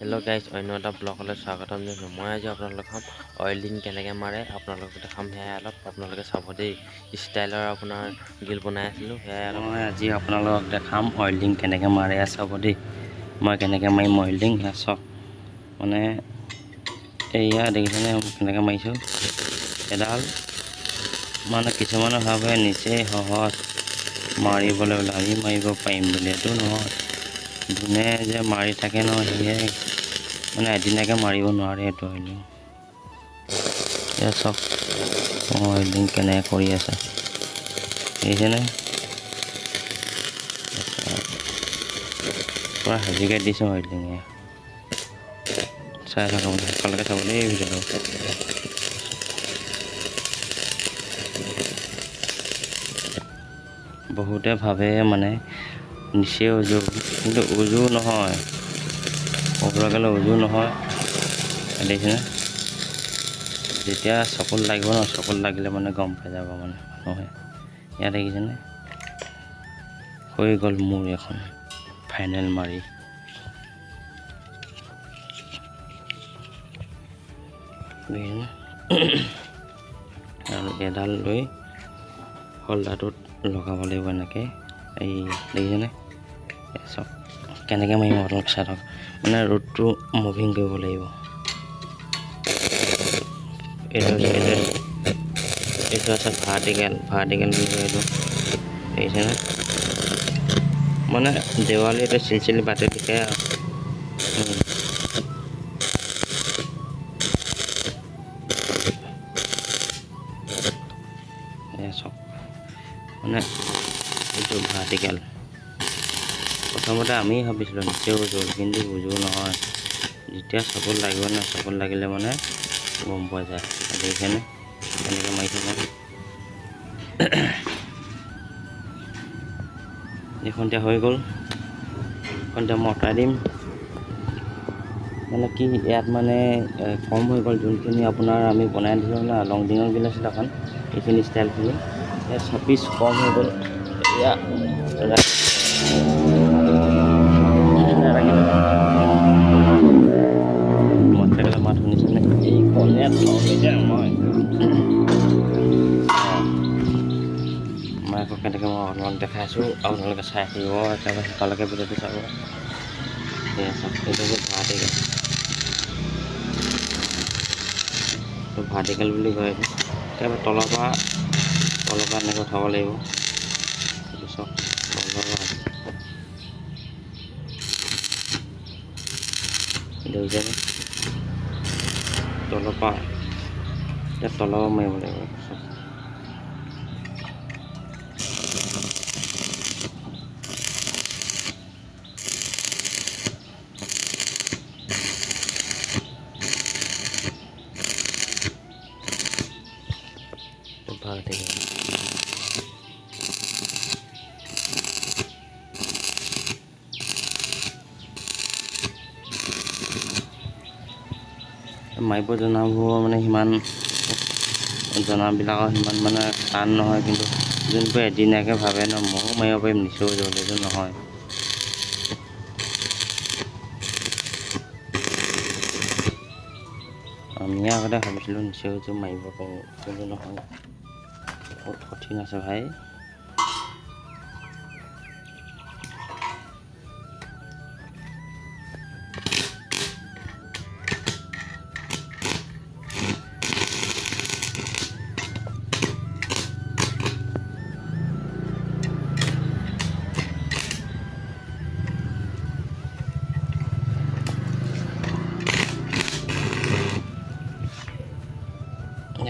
Hello' guys অন্য এটা ব্লগলৈ স্বাগতম জনাইছোঁ মই আজি আপোনালোকক খাম অইলিং কেনেকৈ মাৰে, আপোনালোকক দেখাম। সেয়াই অলপ আপোনালোকে চাব দেই ষ্টাইলৰ আপোনাৰ গিল বনাই আছিলোঁ, সেয়াই অলপ মই আজি আপোনালোকক দেখাম অইলিং কেনেকৈ মাৰে চাব দেই। মই কেনেকৈ মাৰিম অইলিং সেয়া চাওক। মানে এয়া দেখিছেনে কেনেকৈ মাৰিছোঁ। এডাল মানে কিছুমানে ভাবে নিচেই সহজ মাৰিবলৈ বোলে আমি মাৰিব পাৰিম বুলি এইটো নহয়। যোনে যে মাৰি থাকে ন, সিহে মানে এদিনাকে মাৰিব নোৱাৰে এইটো অইলিং এয়া চাওক অইলিং কেনেকৈ কৰি আছে। দেখিছেনে পূৰা হেভিকৈ দিছোঁ অইলিঙে চাই থাকক শেষলৈকে চাব দেই ভিডিঅ'টো। বহুতে ভাবে মানে নিচে উজু কিন্তু উজু নহয় ক'বলৈ গ'লে উজু নহয় দেখিছেনে যেতিয়া চকুত লাগিব ন চকুত লাগিলে মানে গম পাই যাব মানে মানুহে ইয়াত দেখিছেনে হৈ গ'ল মোৰ এখন ফাইনেল মাৰি দেখিছেনে আৰু এডাল লৈ হল্ডাৰটোত লগাব লাগিব এনেকৈ এই দেখিছেনে এই চাওক কেনেকৈ মাৰিম আপোনালোক চাই থাকক মানে ৰ'দটো মুভিং কৰিব লাগিব এইটো এইটো এইটো আছে ভাৰ্টিকেল ভাৰ্টিকেল বুলি কয় এইটো দেখিছেনে মানে দেৱালী এইটো চিলচিলি বাটে দিছে আৰু এয়া চাওক মানে এইটো ভাৰ্টিকেল প্ৰথমতে আমি ভাবিছিলোঁ নিচেই উজুল কিন্তু উজু নহয়। যেতিয়া চকুত লাগিব ন, চকুত লাগিলে মানে গম পোৱা যায়। দেখিছেনে? এনেকৈ মাৰি থাকে। এইখন এতিয়া হৈ গ'ল। এইখন মই অঁতৰাই দিম। মানে কি, ইয়াত মানে কম হৈ গ'ল যোনখিনি আপোনাৰ আমি বনাই দিলোঁ না, লং ডিঙৰ বিল এখন এইখিনি ষ্টাইলখিনি ইয়াত ছাব্বিছ কম হৈ গ'ল। এইটো হ'ল ভাৰ্টিকেল বুলি কয় একেবাৰে তলৰ পৰা তলৰ পৰা এনেকৈ উঠাব লাগিব sok Allah'ım Đều dân Đó là bài Đất đó là mèo này Sok মাৰিব জনাবোৰ মানে সিমান জনাবিলাকৰ সিমান মানে টান নহয় কিন্তু যোনবোৰ এদিনীয়াকৈ ভাবে ন ময়ো মাৰিব পাৰিম নিচেও এইটো নহয়। আমিয়ে আগতে ভাবিছিলোঁ নিচেও মাৰিব পাৰোঁ কিন্তু নহয়। বহুত কঠিন আছে ভাই।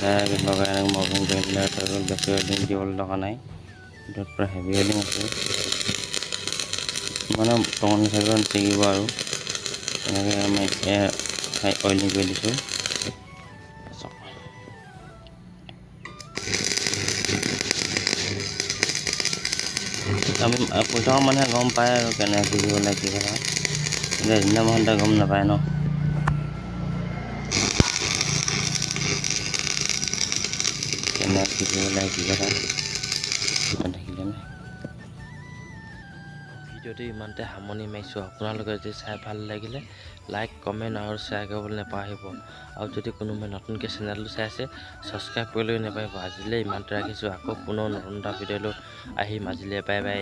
ডাইৰেক্ট লগাই এনেকৈ মভিং কৰি হৈ গ'ল বেছি ৱেল্ডিং দিবলৈ লগা নাই ভিতৰত পূৰা হেভি ৱেল্ডিং আছে মানে টঙনি থাকিব নিচিগিব আৰু এনেকৈ আমি অইলিং কৰি দিছোঁ আমি প্ৰথম মানুহে গম পায় আৰু কেনেকৈ কি লাগে কি কথা কিন্তু এদিনা মহন্তে গম নাপায় ন। ভিডিঅ'টো ইমানতে সামৰণি মাৰিছোঁ আপোনালোকে যদি চাই ভাল লাগিলে লাইক কমেণ্ট আৰু শ্বেয়াৰ কৰিবলৈ নাপাহৰিব আৰু যদি কোনোবাই নতুনকৈ চেনেলটো চাই আছে ছাবস্ক্ৰাইব কৰিবলৈ নাপাহৰিব আজিলৈ ইমানতে ৰাখিছোঁ আকৌ পুনৰ নতুন এটা ভিডিঅ' লৈ আহিম আজিলৈ বাই বাই